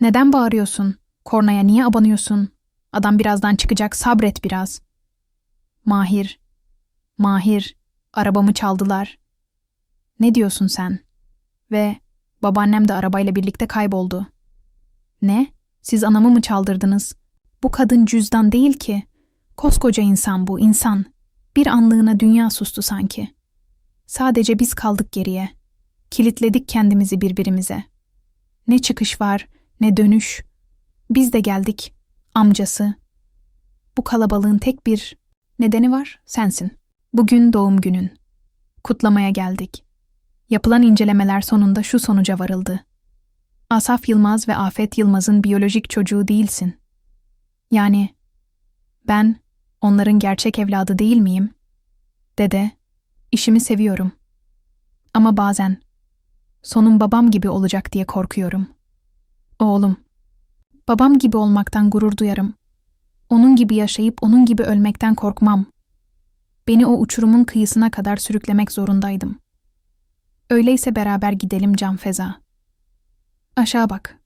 Neden bağırıyorsun? Kornaya niye abanıyorsun? Adam birazdan çıkacak, sabret biraz. Mahir, Mahir, arabamı çaldılar. Ne diyorsun sen? Ve babaannem de arabayla birlikte kayboldu. Ne? Siz anamı mı çaldırdınız? Bu kadın cüzdan değil ki. Koskoca insan bu, insan. Bir anlığına dünya sustu sanki. Sadece biz kaldık geriye. Kilitledik kendimizi birbirimize. Ne çıkış var, ne dönüş. Biz de geldik. Amcası. Bu kalabalığın tek bir nedeni var, sensin. Bugün doğum günün. Kutlamaya geldik. Yapılan incelemeler sonunda şu sonuca varıldı. Asaf Yılmaz ve Afet Yılmaz'ın biyolojik çocuğu değilsin. Yani ben onların gerçek evladı değil miyim? Dede, işimi seviyorum. Ama bazen sonum babam gibi olacak diye korkuyorum. Oğlum, babam gibi olmaktan gurur duyarım. Onun gibi yaşayıp onun gibi ölmekten korkmam. Beni o uçurumun kıyısına kadar sürüklemek zorundaydım. Öyleyse beraber gidelim Can Feza. Aşağı bak.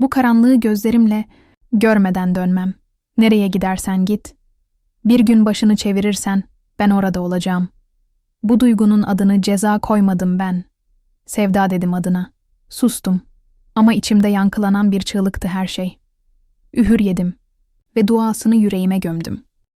Bu karanlığı gözlerimle görmeden dönmem. Nereye gidersen git. Bir gün başını çevirirsen ben orada olacağım. Bu duygunun adını ceza koymadım ben. Sevda dedim adına. Sustum. Ama içimde yankılanan bir çığlıktı her şey. Ühür yedim ve duasını yüreğime gömdüm.